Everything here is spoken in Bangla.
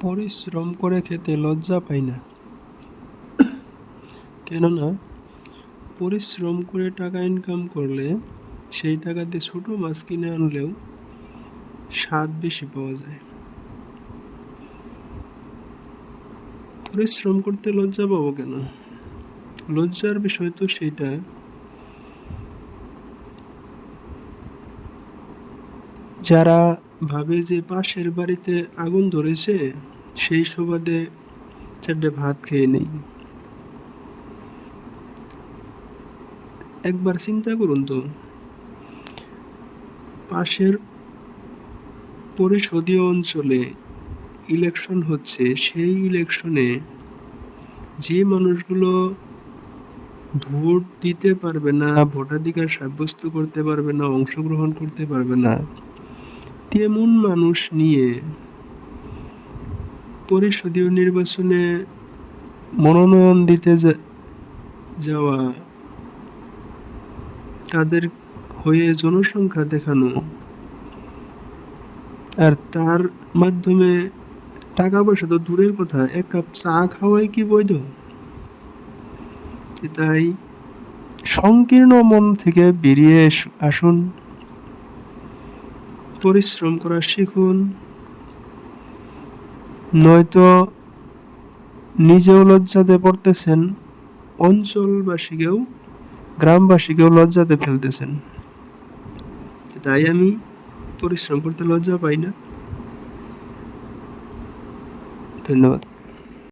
পরিশ্রম করে খেতে লজ্জা পাই না। কেননা, পরিশ্রম করে টাকা ইনকাম করলে সেই টাকাতে ছোটো মাছ কিনে আনলেও স্বাদ বেশি পাওয়া যায়। পরিশ্রম করতে লজ্জা পাবো কেন? লজ্জার বিষয় তো সেইটা। যারা ভাবে যে পাশের বাড়িতে আগুন ধরেছে, সেই সুবাদে চারটে ভাত খেয়ে নেই। একবার চিন্তা করুন তো, পাশের পরিষদীয় অঞ্চলে ইলেকশন হচ্ছে, সেই ইলেকশনে যে মানুষগুলো ভোট দিতে পারবে না, ভোটাধিকার সাব্যস্ত করতে পারবে না, অংশগ্রহণ করতে পারবে না তেমন মানুষ নিয়ে পরিষদীয় নির্বাচনে মনোনয়ন দিতে যাওয়া তাদের হয়ে জনসংখ্যা দেখানো আর তার মাধ্যমে টাকা পয়সা তো দূরের কথা, এক কাপ চা খাওয়াই কি বৈধ? তাই সংকীর্ণ মন থেকে বেরিয়ে আসুন। পরিশ্রম করা শিখুন। নয়তো নিজেও লজ্জাতে পড়তেছেন, অঞ্চলবাসীকেও, গ্রামবাসীকেও লজ্জাতে ফেলতেছেন। তাই আমি পরিশ্রম করতে লজ্জা পাই না। ধন্যবাদ।